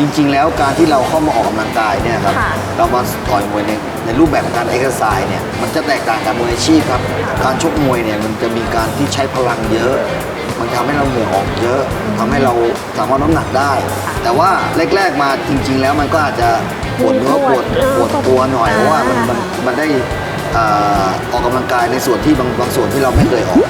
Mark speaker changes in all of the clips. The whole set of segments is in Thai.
Speaker 1: จริง ๆ แล้วการที่เราเข้ามาออกกำลังกายเนี่ยครับ
Speaker 2: ค่ะ
Speaker 1: เรามาต่อยมวยในในรูปแบบของการเอ็กซ์ไซส์เนี่ยมันจะแตกต่างกับมวยอาชีพครับ การชกมวยเนี่ยมันจะมีการที่ใช้พลังเยอะ มันทำให้เราเหงื่อออกเยอะทำให้เราสามารถน้ำหนักได้ แต่ว่าแรก ๆ มาจริง ๆ แล้วมันก็อาจจะปวดเนื้อปวดปวดตัวหน่อยเพราะว่ามันมันมันได้เอ่อออกกำลังกายในส่วนที่บางบางส่วนที่เราไม่เคยออก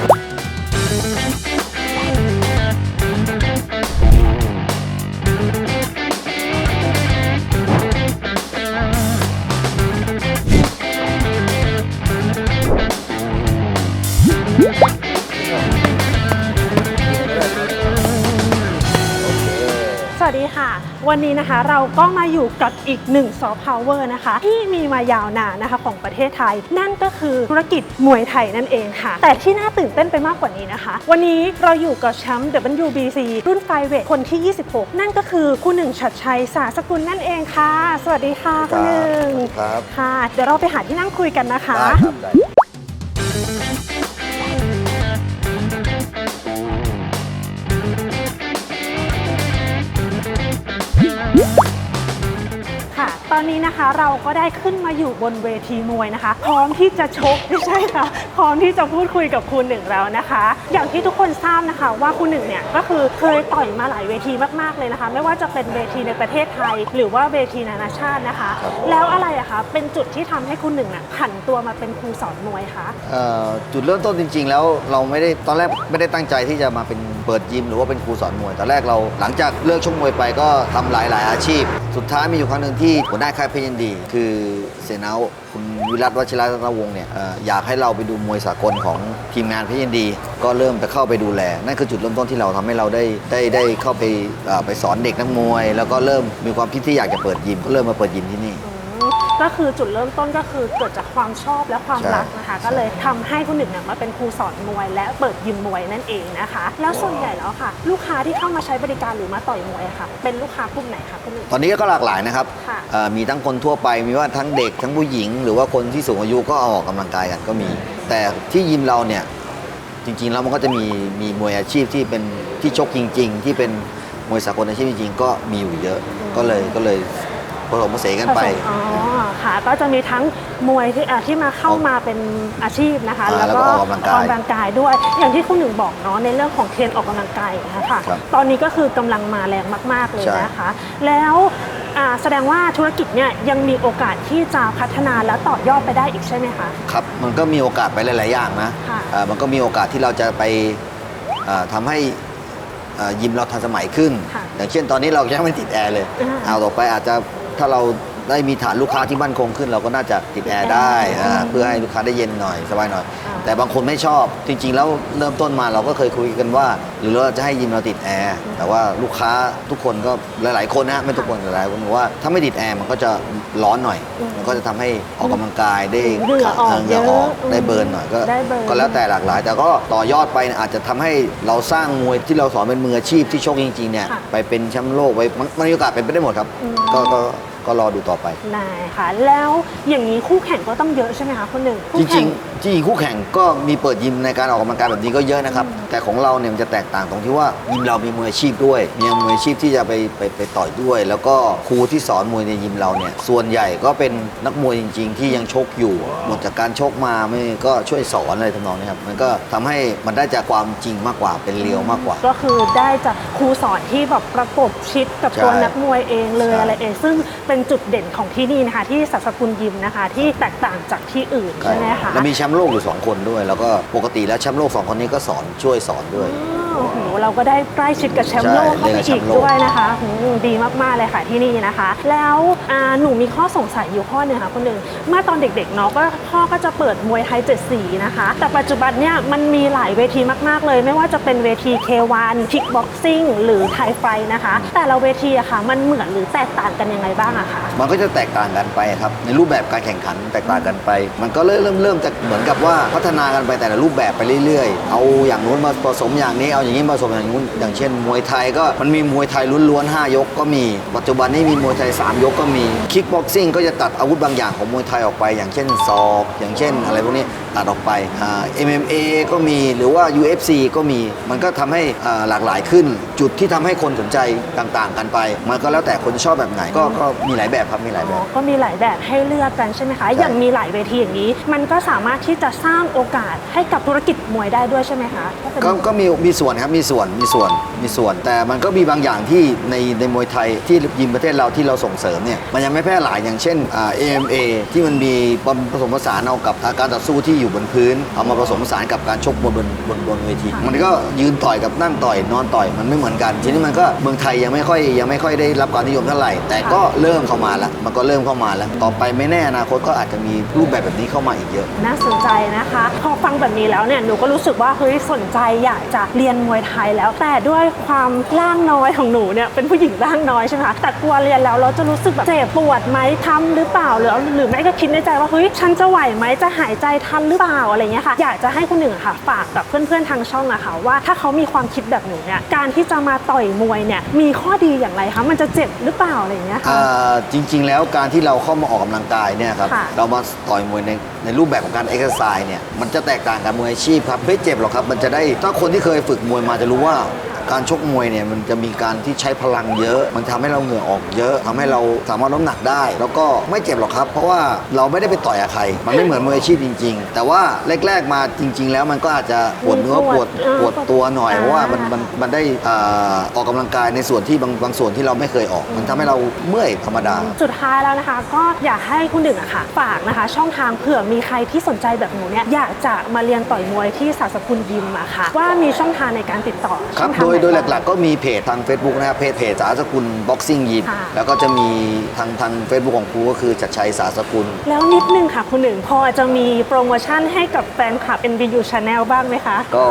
Speaker 2: วันนี้นะคะเราก็มาอยู่กับอีกหนึ่งซอฟต์พาวเวอร์นะคะ ที่มีมายาวนานนะคะของประเทศไทย นั่นก็คือธุรกิจมวยไทยนั่นเองค่ะ แต่ที่น่าตื่นเต้นไปมากกว่านี้นะคะ วันนี้เราอยู่กับแชมป์ WBC รุ่นไฟเวทคนที่ 26 นั่นก็คือคุณหนึ่งชัดชัยสาสกุลนั่นเองค่ะ สวัสดีค่ะคุณหนึ่ง
Speaker 1: ครับ
Speaker 2: ค่ะ เดี๋ยวเราไปหาที่นั่งคุยกันนะคะ
Speaker 1: ได้ครับได้
Speaker 2: อนนี้นะคะเราก็ได้ขึ้นมาอยู่บนเวทีมวยนะคะ พร้อมที่จะชกไม่ใช่ค่ะพร้อมที่จะพูดคุยกับคุณหนึ่งแล้วนะคะ อย่างที่ทุกคนทราบนะคะว่าคุณหนึ่งเนี่ยก็คือเคยต่อยมาหลายเวทีมากๆเลยนะคะ ไม่ว่าจะเป็นเวทีในประเทศไทย หรือว่าเวทีนานาชาตินะคะ
Speaker 1: ครับ
Speaker 2: แล้วอะไรอะคะเป็นจุดที่ทำให้คุณหนึ่งอะผันตัวมาเป็นครูสอนมวยคะ
Speaker 1: เอ่อจุดเริ่มต้นจริง ๆ แล้วเราไม่ได้ตอนแรกไม่ได้ตั้งใจที่จะมาเป็นเปิดยิมหรือว่าเป็นครูสอนมวยตอนแรกเราหลังจากเลิกชกมวยไปก็ทำหลาย ๆ อาชีพ สุดท้ายมีอยู่ครั้งหนึ่งที่หัวหน้าค่ายเพชรยินดี คือเสนาคุณวิรัตวชิระรัตนวงศ์เนี่ยอยากให้เราไปดูมวยสากลของทีมงานเพชรยินดี ก็เริ่มไปเข้าไปดูแล นั่นคือจุดเริ่มต้นที่เราทำให้เราได้ได้ได้เข้าไปไปสอนเด็กนักมวย แล้วก็เริ่มมีความคิดที่อยากจะเปิดยิมก็เริ่มมาเปิดยิมที่นี่
Speaker 2: ก็คือจุดเริ่มต้นก็คือเกิดจากความชอบและความ
Speaker 1: ใช่
Speaker 2: รักนะคะ ก็เลยทำให้คุณหนึ่งเนี่ยมาเป็นครูสอนมวย และเปิดยิมมวยนั่นเองนะคะ แล้วส่วนใหญ่แล้วค่ะ ลูกค้าที่เข้ามาใช้บริการหรือมาต่อยมวยอะค่ะ เป็นลูกค้ากลุ่มไหนคะคุณหนึ่ง
Speaker 1: ตอนนี้ก็หลากหลายนะครับ
Speaker 2: ค่ะ
Speaker 1: เอ่อมีทั้งคนทั่วไปมีว่าทั้งเด็กทั้งผู้หญิง หรือว่าคนที่สูงอายุก็เอาออกกำลังกายกันก็มี แต่ที่ยิมเราเนี่ยจริงๆแล้วมันก็จะมีมีมวยอาชีพที่เป็นที่ชกจริง ๆ ที่เป็นมวยสากลอาชีพจริงๆก็มีอยู่เยอะก็เลยก็เลย ผสมผสานกันไป
Speaker 2: ผสมอ๋อค่ะ ก็จะมีทั้งมวยที่อะที่มาเข้ามาเป็นอาชีพนะคะ
Speaker 1: อ่า
Speaker 2: แล้วก็
Speaker 1: แล้วก็ออกกำลังกาย
Speaker 2: ออกกำลังกายด้วย อย่างที่คุณหนึ่งบอกเนาะในเรื่องของเทรนด์ออกกำลังกายนะคะ
Speaker 1: ครับ
Speaker 2: ตอนนี้ก็คือกำลังมาแรงมากๆเลย
Speaker 1: ใช่
Speaker 2: นะคะ แล้วอ่าแสดงว่าธุรกิจเนี่ยยังมีโอกาสที่จะพัฒนาและต่อยอดไปได้อีกใช่ไหมคะ
Speaker 1: ครับ มันก็มีโอกาสไปหลาย ๆ อย่างนะ
Speaker 2: ค่ะ
Speaker 1: เอ่อมันก็มีโอกาสที่เราจะไปเอ่อทำให้เอ่อยิมเราทันสมัยขึ้น
Speaker 2: ค่ะ
Speaker 1: อย่างเช่นตอนนี้เรายังไม่ติดแอร์เลย
Speaker 2: อ่า
Speaker 1: เอาต่อไปอาจจะ ถ้าเรา ได้มีฐานลูกค้าที่มั่นคงขึ้น เราก็น่าจะติดแอร์ได้อ่า
Speaker 2: อืม
Speaker 1: เพื่อให้ลูกค้าได้เย็นหน่อยสบายหน่อย
Speaker 2: อ่า
Speaker 1: แต่บางคนไม่ชอบจริง ๆ แล้วเริ่มต้นมาเราก็เคยคุยกันว่า หรือเราจะให้ยิมเราติดแอร์แต่ว่าลูกค้าทุกคนก็หลาย ๆ คนนะไม่ทุกคนหลายๆคนบอกว่าถ้าไม่ติดแอร์มันก็จะร้อนหน่อย
Speaker 2: อืม
Speaker 1: มันก็จะทำให้ออกกำลังกายได้
Speaker 2: เหงื่อออก
Speaker 1: เหงื่อออก
Speaker 2: เยอะ
Speaker 1: ได้เบิร์นหน่อยก็
Speaker 2: ได้เบิร์น
Speaker 1: ก็แล้วแต่หลากหลาย แต่ก็ต่อยอดไปเนี่ยอาจจะทำให้เราสร้างมวยที่เราสอนเป็นมืออาชีพที่ชกจริงๆเนี่ย
Speaker 2: ค่ะ
Speaker 1: ไปเป็นแชมป์โลกไว้มันมันมีโอกาสเป็นไปได้หมดครับ
Speaker 2: อืม
Speaker 1: ก็ก็ ก็รอดูต่อไป
Speaker 2: ได้ค่ะ แล้วอย่างนี้คู่แข่งก็ต้องเยอะใช่ไหมคะคุณหนึ่ง
Speaker 1: จ
Speaker 2: คู่
Speaker 1: ริ
Speaker 2: แข่
Speaker 1: งๆ จริงๆคู่แข่งก็มีเปิดยิมในการออกกำลังกายแบบนี้ก็เยอะนะครับ แต่ของเราเนี่ยมันจะแตกต่างตรงที่ว่ายิมเรามีมืออาชีพด้วย มีมืออาชีพที่จะไปไปไปต่อยด้วย แล้วก็ครูที่สอนมวยในยิมเราเนี่ยส่วนใหญ่ก็เป็นนักมวยจริง ๆ ที่ยังชกอยู่หมดจากการชกมาไม่ก็ช่วยสอนอะไรทำนองนี้ครับมันก็ทำให้มันได้จากความจริงมากกว่าเป็นเรียวมากกว่า
Speaker 2: ก็คือได้จากครูสอนที่แบบประกบชิดกับ
Speaker 1: ใช่
Speaker 2: ตัวนักมวยเองเลย
Speaker 1: ใช่
Speaker 2: อะไรเอง ซึ่งเป็นจุดเด่นของที่นี่นะคะที่สัสกุลยิมนะคะที่แตกต่างจากที่อื่นใช่ไหมคะ
Speaker 1: แล้วมีแชมป์โลกอยู่2คนด้วย แล้วก็ปกติแล้วแชมป์โลก2คนนี้ก็สอนช่วยสอนด้วย
Speaker 2: โอ้โหเราก็ได้ใกล้ชิดกับแชมป์โลก
Speaker 1: ใช่
Speaker 2: เข้าไป
Speaker 1: ได้กับแช
Speaker 2: อี
Speaker 1: ม
Speaker 2: ก
Speaker 1: ป์โลก
Speaker 2: ด้วยนะคะอืมดีมากๆเลยค่ะที่นี่นะคะ แล้วอ่าหนูมีข้อสงสัยอยู่ข้อหนึ่งค่ะคุณหนึ่งเมื่อตอนเด็กๆเนาะก็พ่อก็จะเปิดมวยไทยเจ็ดสีนะคะ แต่ปัจจุบันเนี่ยมันมีหลายเวทีมากๆเลย ไม่ว่าจะเป็นเวที K1 คิกบ็อกซิ่งหรือไทยไฟนะคะ แต่ละเวทีอะค่ะ มันเหมือนหรือแตกต่างกันยังไงบ้างอะคะ
Speaker 1: มันก็จะแตกต่างกันไปครับ ในรูปแบบการแข่งขันแตกต่างกันไป มันก็เริ่มเริ่มเริ่มจากเหมือนมือนกับว่าพัฒนากันไปแต่ละรูปแบบไปเรื่อยๆ เอาอย่างนู้นมาผสมอย่างนี้ เอาอย่างนี้มาผสมอย่างนู้น อย่างเช่น มวยไทยก็มันมีมวยไทยล้วนๆ5ยกก็มี ปัจจุบันนี้มีมวยไทย 3 ยกก็มี คิกบ็อกซิ่งก็จะตัดอาวุธบางอย่างของมวยไทยออกไป อย่างเช่นศอก อย่างเช่น อะไรพวกนี้ตัดออกไปอ่า MMA ก็มี หรือว่า UFC ก็มี มันก็ทำให้อ่าหลากหลายขึ้น จุดที่ทำให้คนสนใจต่างๆ กันไป มันก็แล้วแต่คนชอบแบบไหน ก็ก็มีหลายแบบครับ มีหลายแบบ
Speaker 2: ก็มีหลายแบบให้เลือกกันใช่ไหมคะ อย่างมีหลายเวทีอย่างนี้ มันก็สามารถที่จะสร้างโอกาสให้กับธุรกิจมวยได้ด้วยใช่ไหมคะถ้าเป็น
Speaker 1: ก็ก็มีมีส่วนครับมีส่วนมีส่วนมีส่วน แต่มันก็มีบางอย่างที่ในในมวยไทยที่ยิมประเทศเราที่เราส่งเสริมเนี่ยมันยังไม่แพร่หลายอย่างเช่นอ่า AMA ที่มันมีผสมผสานเอากับการต่อสู้ที่อยู่บนพื้น เอามาผสมผสานกับการชกบนบนบนบนเวที มันก็ยืนต่อยกับนั่งต่อยนอนต่อยมันไม่เหมือนกัน ทีนี้มันก็เมืองไทยยังไม่ค่อยยังไม่ค่อยได้รับความนิยมเท่าไหร่ แต่ก็เริ่มเข้ามาแล้วมันก็เริ่มเข้ามาแล้ว ต่อไปไม่แน่อนาคตก็อาจจะมีรูปแบบแบบนี้เข้ามาอีกเยอะ
Speaker 2: น่าสนใจนะคะ พอฟังแบบนี้แล้วเนี่ยหนูก็รู้สึกว่าเฮ้ยสนใจอยากจะเรียนมวยไทยแล้ว แต่ด้วยความร่างน้อยของหนูเนี่ยเป็นผู้หญิงร่างน้อยใช่ไหมคะแต่กลัวเรียนแล้วเราจะรู้สึกแบบเจ็บปวดไหมทำหรือเปล่าหรือหรือไม่ก็คิดในใจว่าเฮ้ยฉันจะไหวไหมจะหายใจทันหรือเปล่าอะไรเงี้ยค่ะอยากจะให้คุณหนึ่งอะค่ะฝากกับเพื่อนๆทางช่องอะค่ะว่าถ้าเขามีความคิดแบบหนูเนี่ยการที่จะมาต่อยมวยเนี่ยมีข้อดีอย่างไรคะมันจะเจ็บหรือเปล่าอะไรเงี้ยค่ะ
Speaker 1: อ่าจริง ๆ แล้วการที่เราเข้ามาออกกำลังกายเนี่ยครับ
Speaker 2: ค่ะ
Speaker 1: เรามาต่อยมวยในในรูปแบบของการเอ็กซ์ไซส์เนี่ยมันจะแตกต่างกับมวยอาชีพครับไม่เจ็บหรอกครับ มันจะได้ถ้าคนที่เคยฝึกมวยมาจะรู้ว่า การชกมวยเนี่ยมันจะมีการที่ใช้พลังเยอะ มันทำให้เราเหงื่อออกเยอะทำให้เราสามารถลดน้ำหนักได้ แล้วก็ไม่เจ็บหรอกครับ เพราะว่าเราไม่ได้ไปต่อยกับใคร มันไม่เหมือนมวยอาชีพจริง ๆ แต่ว่าแรกๆมาจริง ๆ แล้วมันก็อาจจะปวดเนื้อ
Speaker 2: มี
Speaker 1: ป
Speaker 2: ป
Speaker 1: ว
Speaker 2: ว
Speaker 1: ด
Speaker 2: ดเออ
Speaker 1: ปวดตัวหน่อย
Speaker 2: อ่า
Speaker 1: เพราะว่ามันมันมันได้อ่าออกกำลังกายในส่วนที่บางบางส่วนที่เราไม่เคยออก มันทำให้เราเมื่อยธรรมดา
Speaker 2: สุดท้ายแล้วนะคะ ก็อยากให้คุณหนึ่งอะค่ะฝากนะคะ ช่องทางเผื่อมีใครที่สนใจแบบหนูเนี่ยอยากจะมาเรียนต่อยมวยที่ศาสกุลยิมอะค่ะว่ามีช่องทางในการติดต่อ
Speaker 1: ครับ
Speaker 2: ช่องทาง
Speaker 1: โดย
Speaker 2: ไน
Speaker 1: โดย
Speaker 2: บ้าง
Speaker 1: หลักๆ ก็มีเพจทาง Facebook นะครับเพจเพจสาสกุลบ็อกซิ่งยิม
Speaker 2: ค่ะ
Speaker 1: แล้วก็จะมีทางทาง Facebook ของครูก็คือจัดชัยสาสกุล
Speaker 2: แล้วนิดนึงค่ะคุณหนึ่งพอจะมีโปรโมชั่นให้กับแฟนคลับ NBU Channel บ้างไหมคะ
Speaker 1: ก็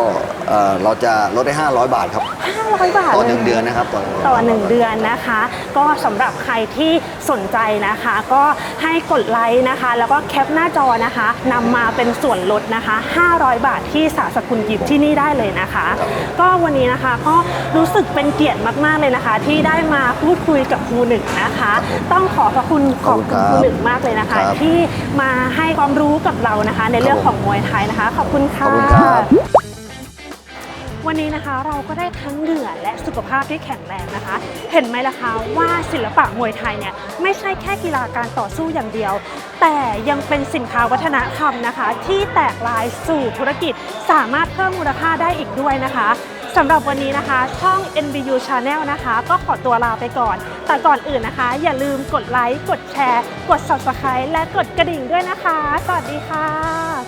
Speaker 1: เอ่อเราจะลดได้ 500 บาทครับ
Speaker 2: 500 บาท
Speaker 1: ต่อ
Speaker 2: ลย
Speaker 1: หนึ่งเดือนนะครับต่อ
Speaker 2: ต่อ 1 เดือนนะคะ ก็สำหรับใครที่สนใจนะคะ ก็ให้กดไลค์นะคะ แล้วก็แคปหน้าจอนะคะนำมาเป็นส่วนลดนะคะ 500 บาทที่สาสกุลยิมที่นี่ได้เลยนะคะก็วันนี้นะคะก็รู้สึกเป็นเกียรติมากๆเลยนะคะ ที่ได้มาพูดคุยกับครูหนึ่งนะคะ ต้องขอพระคุณขอบคุณครูหนึ่งมากเลยนะคะ
Speaker 1: ครับ
Speaker 2: ที่มาให้ความรู้กับเรานะคะ ในเรื่องของมวยไทยนะคะ ขอบคุณ
Speaker 1: ข
Speaker 2: ค่ะ
Speaker 1: อบคุณครับ
Speaker 2: วันนี้นะคะเราก็ได้ทั้งเหงื่อและสุขภาพที่แข็งแรงนะคะ เห็นไหมล่ะคะว่าศิลปะมวยไทยเนี่ยไม่ใช่แค่กีฬาการต่อสู้อย่างเดียว แต่ยังเป็นสินค้าวัฒนธรรมนะคะ ที่แตกลายสู่ธุรกิจสามารถเพิ่มมูลค่าได้อีกด้วยนะคะสำหรับวันนี้นะคะ ช่อง NBU Channel นะคะ ก็ขอตัวลาไปก่อน แต่ก่อนอื่นนะคะ อย่าลืมกดไลค์ กดแชร์ กด Subscribe และกดกระดิ่งด้วยนะคะ สวัสดีค่ะ